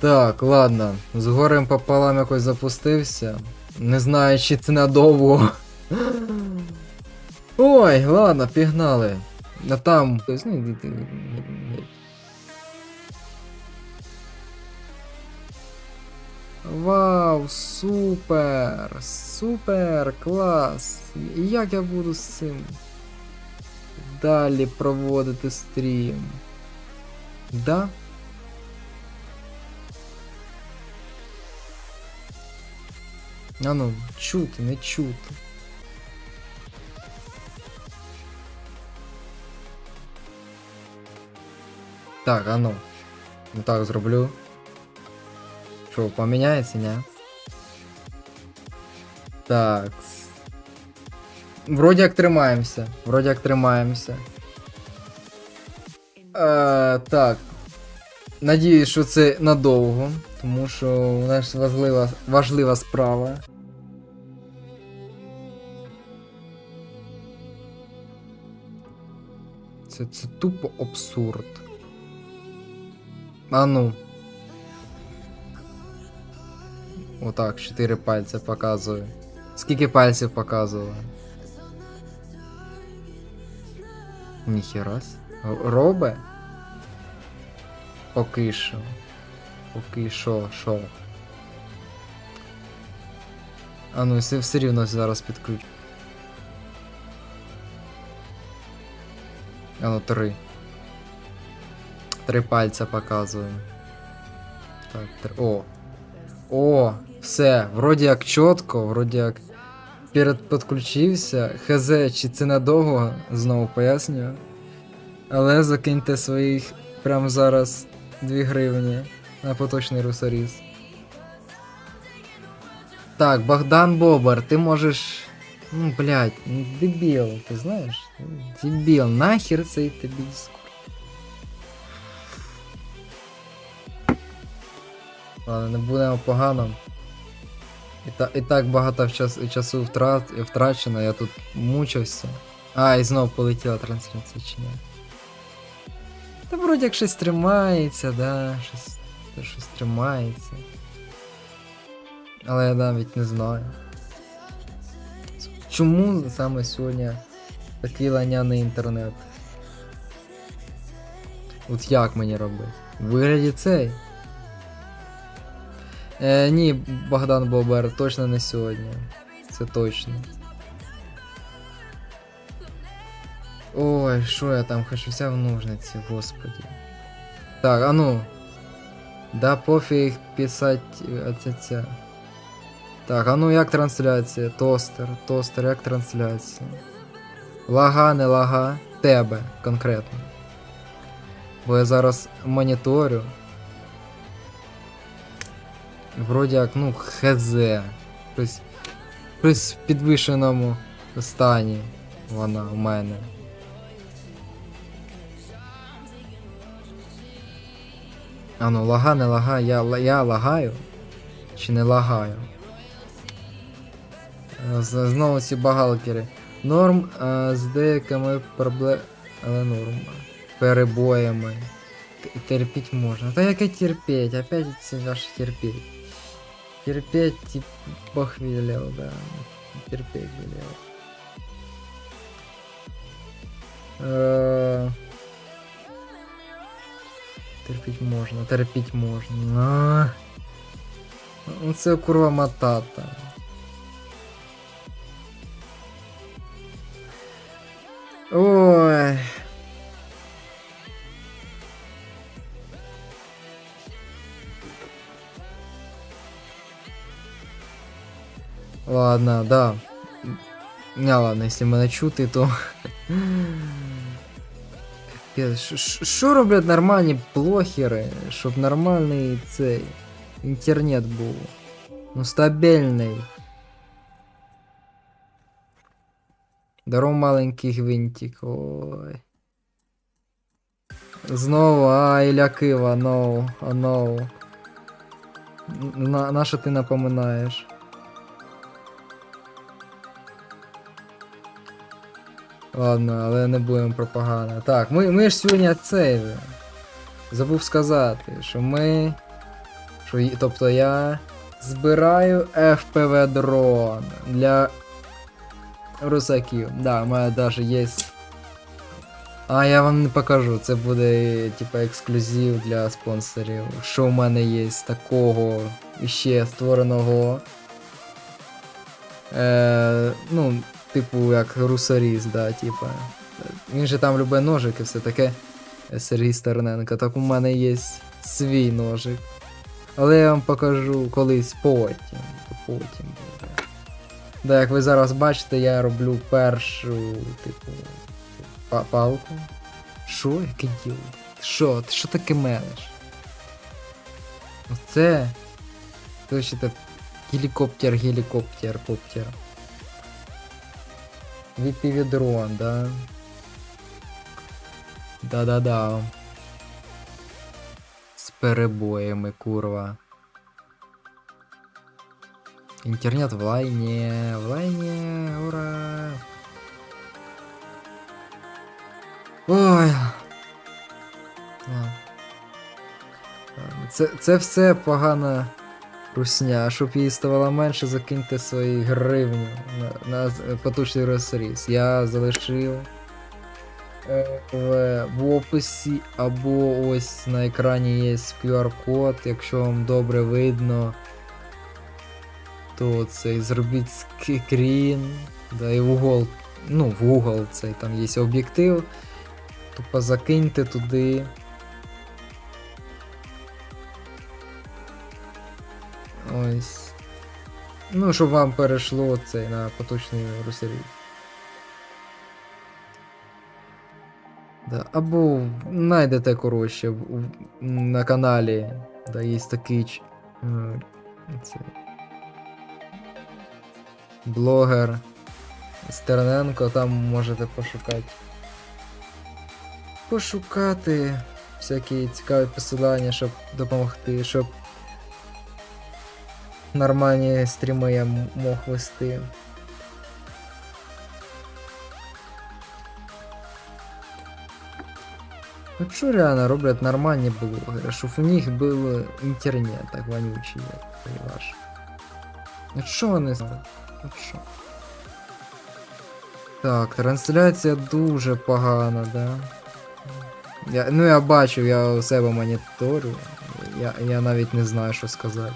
Так, ладно. З горем пополам якось запустився. Не знаю, чи це надовго. Ой, ладно, пігнали. А там. Ну. Вау, супер! Супер! Клас! І як я буду з цим далі проводити стрім? Да? А ну, чути, не чути. Так, а ну. Ну так зроблю. Що, поміняється, ні? Так. Вроді як тримаємося. Вроді як тримаємося. Е, так. Надіюсь, що це надовго, тому що у нас важлива, важлива справа. Це, це тупо абсурд. А ну. Отак, 4 пальця показую. Скільки пальців показувало? Ніхера. с- Р- Робе? Поки що. Поки що, що. А ну, все, все рівно зараз підключу. А ну, три. Три пальця показую. Так, три. О! О! Все, вроді як чітко, вроді як перед підключився. Хз, чи це надовго, знову пояснюю. Але закиньте своїх прямо зараз 2 гривні на поточний русоріз. Так, Богдан Бобер, ти можеш. Ну, блядь, ну, дебіл, ти знаєш? Дебіл, нахер цей тобі дискурс? Ладно, не будемо погано. І, та, і так багато час, часу втрат, втрачено, я тут мучився. А, і знов полетіла трансляція чи ні. Та вроді як щось тримається, да, щось, щось тримається. Але я навіть не знаю. Чому саме сьогодні такий ланяний інтернет? От як мені робити? Вигляді цей. Е, ні, Богдан Бобер, точно не сьогодні. Це точно. Ой, що я там хочу вся в ножниці, господи. Так, а ну. Да пофіг писать оце ця. Так, а ну як трансляція? Тостер, тостер, як трансляція? Лага, не лага, тебе конкретно. Бо я зараз моніторю. Вроді як, ну, хз. Щось, в підвищеному стані вона у мене. А ну, лага, не лага, я, я лагаю? Чи не лагаю? Е, Знову ці багалкери. Норм е, з деякими проблемами. Але норм. Перебоями. Терпіть можна. Та яке терпеть? Опять це ваше терпеть. Терпеть, тип, Бог велел, да. Терпеть велел. Е, Терпіть можна, терпіть можна. А. Ну це курва матата. Ладно, да. Не, ладно, если мене чути, то. Що роблять нормальні блогери, щоб нормальний цей інтернет був? Ну, стабільний. Даром маленький гвинтик. Ой. Знову, а, Ілля Кива, ноу, а ноу. На, на що ти напоминаєш? Ладно, але не будемо про погане. Так, ми, ми ж сьогодні цей. Забув сказати, що ми. Що, тобто я збираю FPV дрон для русаків. Да, у мене навіть є. А я вам не покажу, це буде типа ексклюзив для спонсорів. Що в мене є з такого іще створеного. Е, ну, типу як русаріс, да, типа. Він же там любить ножик і все таке. Сергій Стерненко. Так у мене є свій ножик. Але я вам покажу колись потім. Потім буде. Да, як ви зараз бачите, я роблю першу, типу, па- палку. Що? Яке діло? Що? Ти що таке мелиш? Оце. Точно гелікоптер, гелікоптер, коптер. VPV дрон, да? Да-да-да. З перебоями, курва. Интернет в лайне, в лайне, ура! Ой. Це, це все погана русня. Щоб її ставало менше, закиньте свої гривні на, на потужний розріз. Я залишив е, в, в описі або ось на екрані є QR-код, якщо вам добре видно. То цей зробіть скрін, да, і в угол, ну, в угол цей там є об'єктив. Тупо закиньте туди. Ось. Ну, щоб вам перейшло цей на поточний русарі. Да. Або знайдете, коротше, на каналі, да, є такий е, блогер Стерненко, там можете пошукати. Пошукати всякі цікаві посилання, щоб допомогти, щоб нормальні стріми я мог вести. От що реально роблять нормальні блогери, щоб у них був інтернет так вонючий. От що вони знають? От що? Так, трансляція дуже погана, да? Я, ну я бачив, я у себе моніторю. Я, я навіть не знаю, що сказати.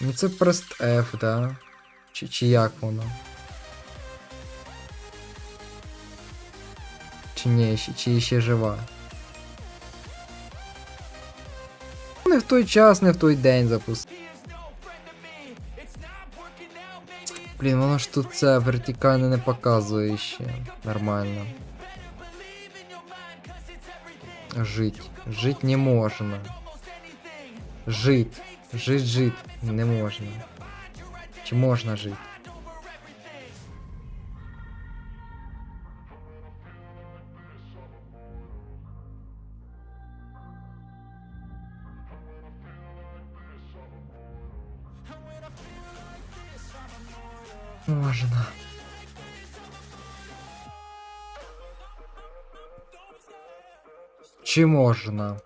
Ну це просто F, да? Чи, чи як воно? Чи ні, ще- чи ще жива? Не в той час, не в той день запустив. Блін, воно ж тут це вертикально не показує ще. Нормально. Жить. Жить не можна. Жить. Жить, жить не можна. Чи можна жити? Можна. Чи можна?